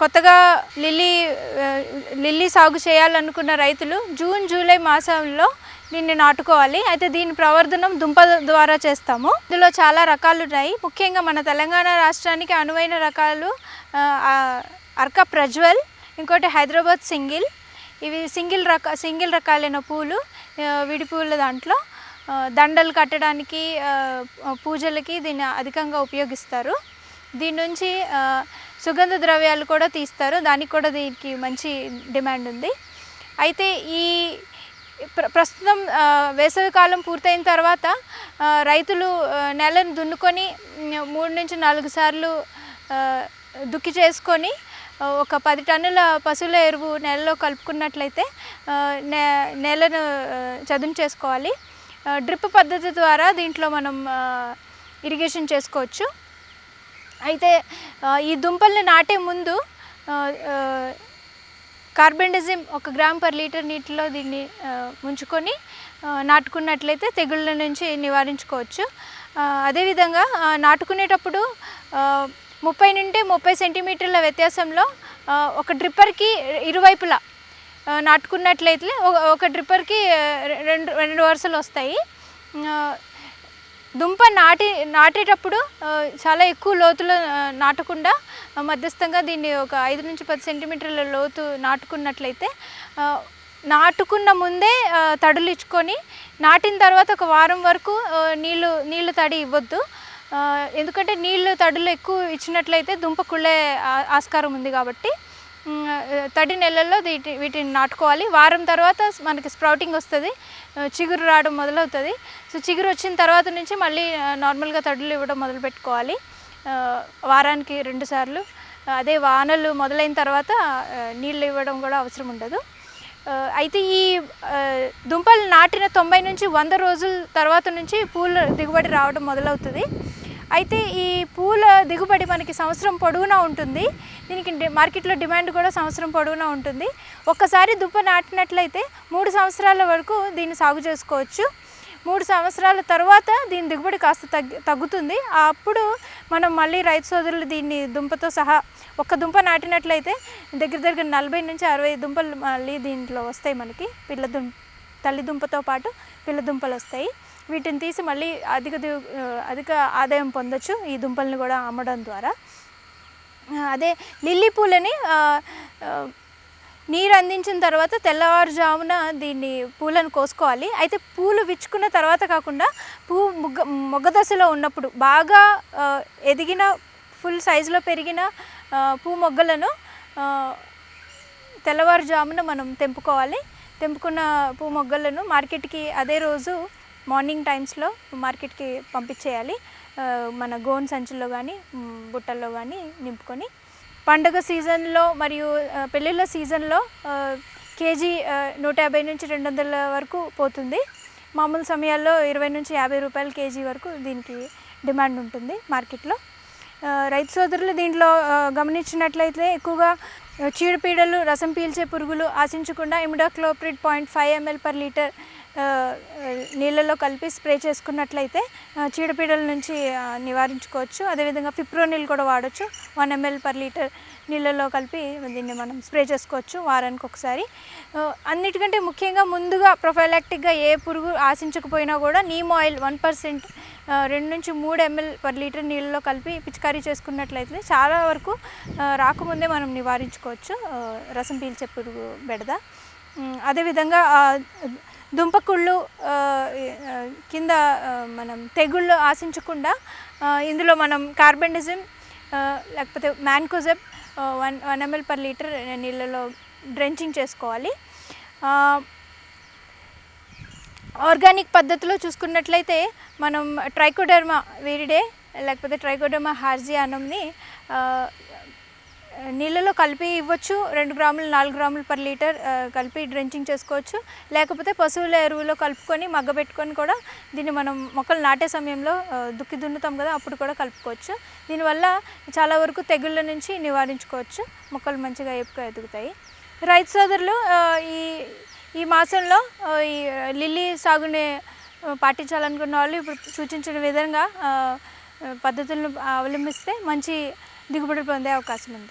కొత్తగా lily lily సాగు చేయాలనుకున్న రైతులు జూన్ జూలై మాసంలో దీన్ని నాటుకోవాలి. అయితే దీని ప్రవర్ధనం దుంప ద్వారా చేస్తాము. ఇందులో చాలా రకాలు ఉన్నాయి. ముఖ్యంగా మన తెలంగాణ రాష్ట్రానికి అనువైన రకాలు అర్క ప్రజ్వల్ ఇంకోటి హైదరాబాద్ సింగిల్. ఇవి సింగిల్ రక సింగిల్ రకాలైన పూలు విడి పూల దాంట్లో. దండలు కట్టడానికి పూజలకి దీన్ని అధికంగా ఉపయోగిస్తారు. దీని నుంచి సుగంధ ద్రవ్యాలు కూడా తీస్తారు. దానికి కూడా దీనికి మంచి డిమాండ్ ఉంది. అయితే ఈ ప్ర ప్రస్తుతం వేసవికాలం పూర్తయిన తర్వాత రైతులు నెలను దున్నుకొని మూడు నుంచి నాలుగు సార్లు దుక్కి చేసుకొని ఒక పది టన్నుల పశువుల ఎరువు నెలలో కలుపుకున్నట్లయితే నె నేలను చదును చేసుకోవాలి. డ్రిప్ పద్ధతి ద్వారా దీంట్లో మనం ఇరిగేషన్ చేసుకోవచ్చు. అయితే ఈ దుంపల్ని నాటే ముందు కార్బెండజిమ్ ఒక గ్రామ్ పర్ లీటర్ నీటిలో దీన్ని ముంచుకొని నాటుకున్నట్లయితే తెగుళ్ళ నుంచి నివారించుకోవచ్చు. అదేవిధంగా నాటుకునేటప్పుడు ముప్పై నుండి ముప్పై సెంటీమీటర్ల వ్యత్యాసంలో ఒక డ్రిప్పర్కి ఇరువైపులా నాటుకున్నట్లయితే ఒక డ్రిప్పర్కి రెండు రెండు వరుసలు వస్తాయి. దుంప నాటి నాటేటప్పుడు చాలా ఎక్కువ లోతులో నాటకుండా మధ్యస్థంగా దీన్ని ఒక ఐదు నుంచి పది సెంటీమీటర్ల లోతు నాటుకున్నట్లయితే నాటుకున్న ముందే తడులు ఇచ్చుకొని నాటిన తర్వాత ఒక వారం వరకు నీళ్ళు నీళ్ళు తడి ఇవ్వద్దు. ఎందుకంటే నీళ్ళు తడులు ఎక్కువ ఇచ్చినట్లయితే దుంప కుళ్ళే ఆస్కారం ఉంది కాబట్టి తడి నెలల్లో వీటి వీటిని నాటుకోవాలి. వారం తర్వాత మనకి స్ప్రౌటింగ్ వస్తుంది. చిగురు రావడం మొదలవుతుంది. సో చిగురు వచ్చిన తర్వాత నుంచి మళ్ళీ నార్మల్గా తడులు ఇవ్వడం మొదలు పెట్టుకోవాలి. వారానికి రెండు సార్లు. అదే వానలు మొదలైన తర్వాత నీళ్ళు ఇవ్వడం కూడా అవసరం ఉండదు. అయితే ఈ దుంపలు నాటిన తొంభై నుంచి వంద రోజుల తర్వాత నుంచి పూల దిగుబడి రావడం మొదలవుతుంది. అయితే ఈ పూల దిగుబడి మనకి సంవత్సరం పొడవునా ఉంటుంది. దీనికి మార్కెట్లో డిమాండ్ కూడా సంవత్సరం పొడవునా ఉంటుంది. ఒక్కసారి దుంప నాటినట్లయితే మూడు సంవత్సరాల వరకు దీన్ని సాగు చేసుకోవచ్చు. మూడు సంవత్సరాల తర్వాత దీని దిగుబడి కాస్త తగ్గి తగ్గుతుంది. అప్పుడు మనం మళ్ళీ రైతు సోదరులు దీన్ని దుంపతో సహా ఒక్క దుంప నాటినట్లయితే దగ్గర దగ్గర నలభై నుంచి అరవై దుంపలు మళ్ళీ దీంట్లో వస్తాయి మనకి. పిల్ల దుంప తల్లి దుంపతో పాటు పిల్ల దుంపలు వస్తాయి. వీటిని తీసి మళ్ళీ అధిక దిగు అధిక ఆదాయం పొందొచ్చు ఈ దుంపల్ని కూడా అమ్మడం ద్వారా. అదే లిల్లీ పూలని నీరు అందించిన తర్వాత తెల్లవారుజామున దీన్ని పూలను కోసుకోవాలి. అయితే పూలు విచ్చుకున్న తర్వాత కాకుండా పువ్వు మొగ్గ మొగ్గ దశలో ఉన్నప్పుడు బాగా ఎదిగిన ఫుల్ సైజులో పెరిగిన పూ పువ్వు మొగ్గలను తెల్లవారుజామున మనం తెంపుకోవాలి. తెంపుకున్న పువ్వు మొగ్గలను మార్కెట్కి అదే రోజు మార్నింగ్ టైమ్స్లో మార్కెట్కి పంపించేయాలి. మన గోన్ సంచుల్లో కానీ బుట్టల్లో కానీ నింపుకొని పండగ సీజన్లో మరియు పెళ్ళిళ్ళ సీజన్లో కేజీ నూట యాభై నుంచి రెండు వందల వరకు పోతుంది. మామూలు సమయాల్లో ఇరవై నుంచి యాభై రూపాయల కేజీ వరకు దీనికి డిమాండ్ ఉంటుంది మార్కెట్లో. రైతు సోదరులు దీంట్లో గమనించినట్లయితే ఎక్కువగా చీడపీడలు రసం పీల్చే పురుగులు ఆశించకుండా imidacloprid point five ML per litre నీళ్ళలో కలిపి స్ప్రే చేసుకున్నట్లయితే చీడపీడల నుంచి నివారించుకోవచ్చు. అదేవిధంగా ఫిప్రోనిల్ కూడా వాడచ్చు. వన్ ఎంఎల్ పర్ లీటర్ నీళ్ళలో కలిపి దీన్ని మనం స్ప్రే చేసుకోవచ్చు వారానికి ఒకసారి అన్నిటికంటే ముఖ్యంగా ముందుగా ప్రొఫైలాక్టిక్గా ఏ పురుగు ఆశించకపోయినా కూడా నీమ్ ఆయిల్ వన్ పర్సెంట్ రెండు నుంచి మూడు ఎంఎల్ పర్ లీటర్ నీళ్ళలో కలిపి పిచికారీ చేసుకున్నట్లయితే చాలా వరకు రాకముందే మనం నివారించుకోవచ్చు రసం పీల్చే పురుగు బెడద. అదేవిధంగా దుంపకుళ్ళు కింద మనం తెగుళ్ళు ఆశించకుండా ఇందులో మనం కార్బెండిజం లేకపోతే mancozeb one one ML per litre నీళ్ళలో డ్రెంచింగ్ చేసుకోవాలి. ఆర్గానిక్ పద్ధతిలో చూసుకున్నట్లయితే మనం ట్రైకోడర్మా వేరిడే లేకపోతే ట్రైకోడర్మా హార్జియానంని నీళ్ళలో కలిపి ఇవ్వచ్చు. రెండు గ్రాములు నాలుగు గ్రాములు పర్ లీటర్ కలిపి డ్రెంచింగ్ చేసుకోవచ్చు. లేకపోతే పశువుల ఎరువులో కలుపుకొని మగ్గబెట్టుకొని కూడా దీన్ని మనం మొక్కలు నాటే సమయంలో దుక్కి దున్నుతాం కదా అప్పుడు కూడా కలుపుకోవచ్చు. దీనివల్ల చాలా వరకు తెగుళ్ళ నుంచి నివారించుకోవచ్చు. మొక్కలు మంచిగా ఎప్పుగా ఎదుగుతాయి. రైతు సోదరులు ఈ ఈ మాసంలో ఈ లిల్లీ సాగుని పాటించాలనుకున్న వాళ్ళు ఇప్పుడు సూచించిన విధంగా పద్ధతులను అవలంబిస్తే మంచి దిగుబడి పొందే అవకాశం ఉంది.